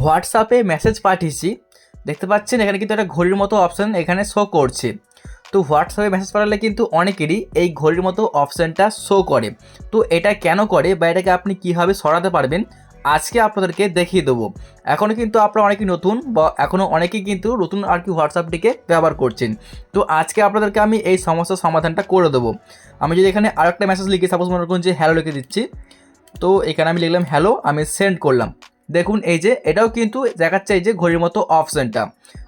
হোয়াটসঅ্যাপে মেসেজ পাঠিয়েছি। দেখতে পাচ্ছেন, এখানে কিন্তু একটা ঘড়ির মতো অপশান এখানে শো করছে। তো হোয়াটসঅ্যাপে মেসেজ পাঠালে কিন্তু অনেকেরই এই ঘড়ির মতো অপশানটা শো করে। তো এটা কেন করে বা এটাকে আপনি কীভাবে সরাতে পারবেন, আজকে আপনাদেরকে দেখিয়ে দেবো। এখনও কিন্তু আপনারা অনেকেই নতুন বা এখনও অনেকেই কিন্তু নতুন আর কি হোয়াটসঅ্যাপটিকে ব্যবহার করছেন। তো আজকে আপনাদেরকে আমি এই সমস্যার সমাধানটা করে দেবো। আমি যদি এখানে আরেকটা মেসেজ লিখি সাপোজ মনে করুন যে হ্যালো লিখে দিচ্ছি। তো এখানে আমি লিখলাম হ্যালো আমি সেন্ড করলাম। দেখুন, এই যে, এটাও কিন্তু দেখাচ্ছে এই যে ঘড়ির মতো অপশানটা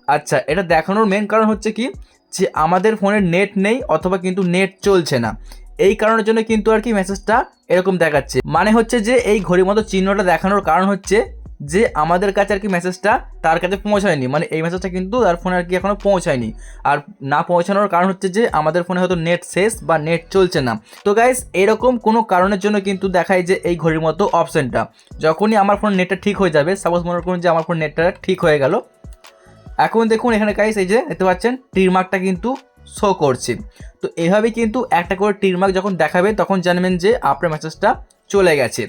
আচ্ছা এটা দেখানোর মেন কারণ হচ্ছে কি? যে আমাদের ফোনে নেট নেই অথবা কিন্তু নেট চলছে না। এই কারণের জন্য কিন্তু আর কি মেসেজটা এরকম দেখাচ্ছে। মানে হচ্ছে যে, এই ঘড়ির মতো চিহ্নটা দেখানোর কারণ হচ্ছে যে আমাদের কাছে আর কি মেসেজটা তার কাছে পৌঁছায়নি। মানে এই মেসেজটা কিন্তু তার ফোনে আর কি এখনও পৌঁছায়নি। আর না পৌঁছানোর কারণ হচ্ছে যে আমাদের ফোনে হয়তো নেট শেষ বা নেট চলছে না। তো গাইস এরকম কোনো কারণের জন্য কিন্তু দেখায় যে এই ঘড়ির মতো অপশানটা যখনই আমার ফোন নেটটা ঠিক হয়ে যাবে সাপোজ মনে করুন যে আমার ফোন নেটটা ঠিক হয়ে গেল। এখন দেখুন এখানে গাইস এই যে দেখতে পাচ্ছেন, টির মার্কটা কিন্তু শো করছে। তো এভাবে কিন্তু একটা করে টির মার্ক যখন দেখাবে, তখন জানবেন যে আপনার মেসেজটা চলে গেছে।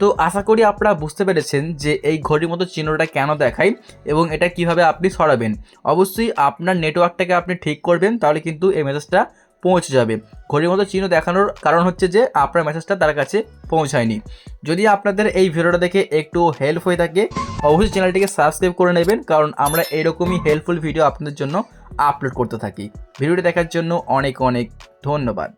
তো আশা করি আপনারা বুঝতে পেরেছেন যে এই ঘড়ির মতো চিহ্নটা কেন দেখায় এবং এটা কীভাবে আপনি সরাবেন। অবশ্যই আপনার নেটওয়ার্কটাকে আপনি ঠিক করবেন, তাহলে কিন্তু এই মেসেজটা পৌঁছে যাবে। ঘড়ির মতো চিহ্ন দেখানোর কারণ হচ্ছে যে আপনার মেসেজটা তার কাছে পৌঁছায়নি। যদি আপনাদের এই ভিডিওটা দেখে একটু হেল্প হয়ে থাকে, অবশ্যই চ্যানেলটিকে সাবস্ক্রাইব করে নেবেন, কারণ আমরা এরকমই হেল্পফুল ভিডিও আপনাদের জন্য আপলোড করতে থাকি। ভিডিওটি দেখার জন্য অনেক অনেক ধন্যবাদ।